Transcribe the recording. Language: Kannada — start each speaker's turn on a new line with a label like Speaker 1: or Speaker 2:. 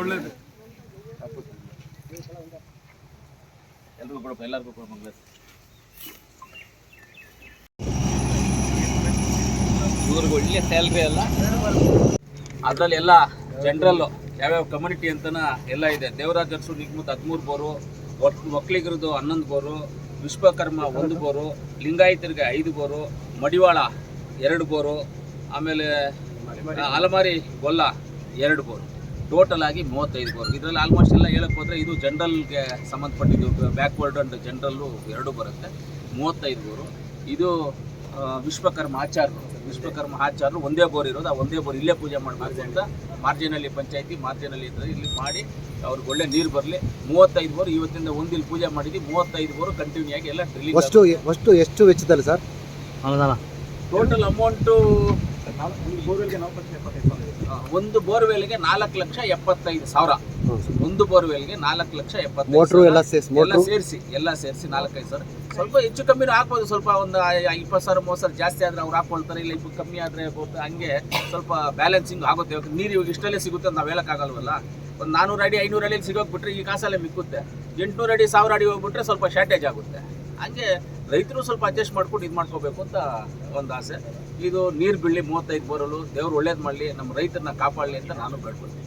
Speaker 1: ಒಳ್ಳೇದು.
Speaker 2: ಒಳ್ಳೆ ಸ್ಯಾಲ್ರಿ ಅಲ್ಲ. ಅದರಲ್ಲಿ ಎಲ್ಲ ಜನರಲ್ಲು ಯಾವ್ಯಾವ ಕಮ್ಯುನಿಟಿ ಅಂತನ ಎಲ್ಲ ಇದೆ. ದೇವರಾಜ ಅರಸು ನಿಗಮದ ಹದಿಮೂರು ಬೋರು ಒಕ್ಕಲಿಗರದು ಹನ್ನೊಂದು ಬೋರು, ವಿಶ್ವಕರ್ಮ ಒಂದು ಬೋರು, ಲಿಂಗಾಯತರಿಗೆ ಐದು ಬೋರು, ಮಡಿವಾಳ ಎರಡು ಬೋರು, ಆಮೇಲೆ ಅಲಮಾರಿ, ಗೊಲ್ಲ ಎರಡು ಬೋರು. ಟೋಟಲ್ ಆಗಿ ಮೂವತ್ತೈದು ಬೋರ್ ಇದರಲ್ಲಿ ಆಲ್ಮೋಸ್ಟ್ ಎಲ್ಲ ಹೇಳಕ್ಕೆ ಹೋದ್ರೆ ಇದು ಜನರಲ್ಗೆ ಸಂಬಂಧಪಟ್ಟಿದ್ದು ಬ್ಯಾಕ್ವರ್ಡ್ ಅಂಡ್ ಜನರಲ್ಲು ಎರಡು ಬರುತ್ತೆ. ಮೂವತ್ತೈದು ಬೋರು ಇದು ವಿಶ್ವಕರ್ಮ ಆಚಾರ್ಯರು ವಿಶ್ವಕರ್ಮ ಆಚಾರ್ಯರು ಒಂದೇ ಬೋರ್ ಇರೋದು. ಆ ಒಂದೇ ಬೋರ್ ಇಲ್ಲೇ ಪೂಜೆ ಮಾಡಬೇಕು ಅಂತ ಮಾರ್ಜಿನಲ್ಲಿ ಪಂಚಾಯತಿ ಮಾರ್ಜಿನಲ್ಲಿ ಇದ್ರೆ ಇಲ್ಲಿ ಮಾಡಿ ಅವ್ರಿಗೆ ಒಳ್ಳೆ ನೀರು ಬರಲಿ. ಮೂವತ್ತೈದು ಬೋರ್ ಇವತ್ತಿಂದ ಒಂದಿಲ್ಲಿ ಪೂಜೆ ಮಾಡಿದ್ವಿ. ಮೂವತ್ತೈದು ಬೋರ್ ಕಂಟಿನ್ಯೂ ಆಗಿ ಎಲ್ಲ ಡ್ರಿಲ್ಲಿಂಗ್
Speaker 3: ಅಷ್ಟು ಅಷ್ಟು ಎಷ್ಟು ವೆಚ್ಚದಲ್ಲಿ ಸರ್?
Speaker 2: ಟೋಟಲ್ ಅಮೌಂಟು ಒಂದು ಬೋರ್ವೆಲ್ಗೆ ನಾಲ್ಕು ಲಕ್ಷ ಎಪ್ಪತ್ತೈದು ಸಾವಿರ. ಒಂದು ಬೋರ್ವೆಲ್ಗೆ ನಾಲ್ಕು ಲಕ್ಷ ಎಪ್ಪತ್ತೈದು.
Speaker 3: ಎಲ್ಲ ಸೇರಿಸಿ
Speaker 2: ಎಲ್ಲ ಸೇರಿಸಿ ಎಲ್ಲ ಸೇರಿಸಿ ನಾಲ್ಕೈದು ಸಾವಿರ. ಸ್ವಲ್ಪ ಹೆಚ್ಚು ಕಮ್ಮಿನೂ ಹಾಕ್ಬೋದು ಸ್ವಲ್ಪ ಒಂದು ಇಪ್ಪತ್ತು ಸಾವಿರ ಮೂವತ್ತು ಸಾವಿರ ಜಾಸ್ತಿ ಆದರೆ ಅವ್ರು ಹಾಕೊಳ್ತಾರೆ ಇಲ್ಲ ಇಪ್ಪತ್ತು ಕಮ್ಮಿ ಆದರೆ ಹಂಗೆ ಸ್ವಲ್ಪ ಬ್ಯಾಲೆನ್ಸಿಂಗ್ ಆಗುತ್ತೆ. ನೀರು ಇವಾಗ ಇಷ್ಟಲ್ಲೇ ಸಿಗುತ್ತೆ ಅಂತ ನಾವು ಹೇಳೋಕ್ಕಾಗಲ್ವಲ್ಲ ಒಂದು ನಾನ್ನೂರು ಅಡಿ ಐನೂರು ಅಡಿಯಲ್ಲಿ ಸಿಗೋಗ್ಬಿಟ್ರೆ ಈ ಕಾಸಲ್ಲೇ ಮಿಕ್ಕುತ್ತೆ. ಎಂಟುನೂರು ಅಡಿ ಸಾವಿರ ಅಡಿ ಹೋಗ್ಬಿಟ್ರೆ ಸ್ವಲ್ಪ ಶಾರ್ಟೇಜ್ ಆಗುತ್ತೆ. ಹಂಗೆ ರೈತರು ಸ್ವಲ್ಪ ಅಡ್ಜಸ್ಟ್ ಮಾಡ್ಕೊಂಡು ಇದು ಮಾಡ್ಕೋಬೇಕು ಅಂತ ಒಂದು ಆಸೆ. ಇದು ನೀರು ಬೀಳಲಿ ಮೂವತ್ತೈದು ಬರಲು ದೇವ್ರು ಒಳ್ಳೇದು ಮಾಡಲಿ ನಮ್ಮ ರೈತರನ್ನ ಕಾಪಾಡಲಿ ಅಂತ ನಾನು ಬೇಡ್ಕೊಳ್ತೀನಿ.